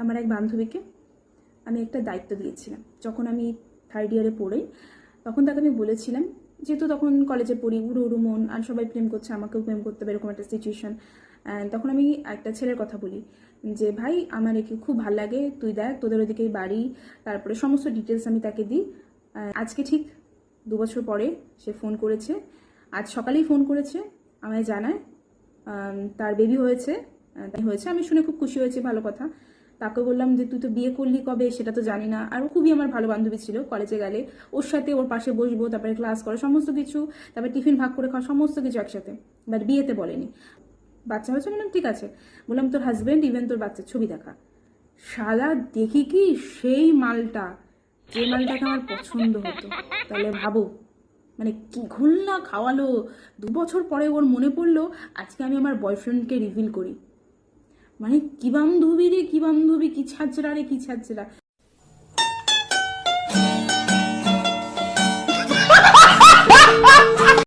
আমার এক বান্ধবীকে আমি একটা দায়িত্ব দিয়েছিলাম। যখন আমি থার্ড ইয়ারে পড়ি, তখন তাকে আমি বলেছিলাম যেহেতু তখন কলেজে পড়ি, উড়ো উড়ো, মন, আর সবাই প্রেম করছে, আমাকেও প্রেম করতে হবে, এরকম একটা সিচুয়েশন তখন আমি একটা ছেলের কথা বলি যে, ভাই, আমার একে খুব ভালো লাগে, তুই দেখ, তোদের ওদিকেই বাড়ি, তারপরে সমস্ত ডিটেলস আমি তাকে দিই। আজকে ঠিক দু বছর পরে সে ফোন করেছে। আজ সকালেই ফোন করেছে, আমায় জানায় তার বেবি হয়েছে হয়েছে। আমি শুনে খুব খুশি হয়েছি, ভালো কথা। তাকে বললাম যে, তুই তো বিয়ে করলি কবে? সেটা তো জানি না। আর খুবই আমার ভালো বান্ধবী ছিল কলেজে গেলে। ওর সাথে ওর পাশে বসবো, তারপরে ক্লাস করা সমস্ত কিছু, তারপরে টিফিন ভাগ করে খাওয়া সমস্ত কিছু একসাথে। বাট বিয়েতে বলেনি। বাচ্চা হয়েছে? বললাম, ঠিক আছে। বললাম, তোর হাজবেন্ড ইভেন তোর বাচ্চার ছবি দেখা। সাদা দেখি কি? সেই মালটা। যে মালটাকে আমার পছন্দ হতো। তাহলে ভাবো মানে কি ঘুলনা খাওয়ালো। দু বছর পরে ওর মনে পড়ল, আজকে আমি আমার বয়ফ্রেন্ডকে রিভিল করি। মানে কি বান্ধবী রে কি বান্ধবী কি ছাঁচরা রে কি ছাড়ছে